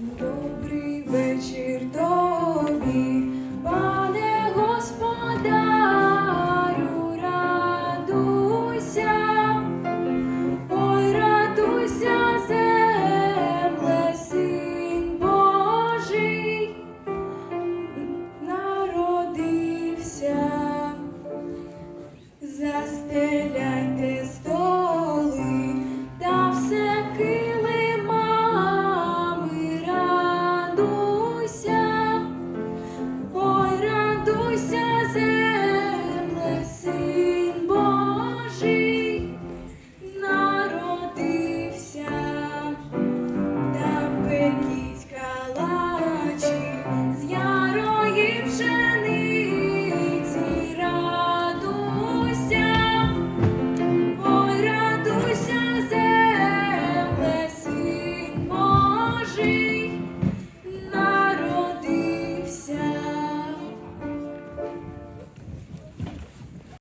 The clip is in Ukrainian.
Добрий вечір тобі, пане господарю, радуйся, ой, радуйся, Божий, народився, застеляйте.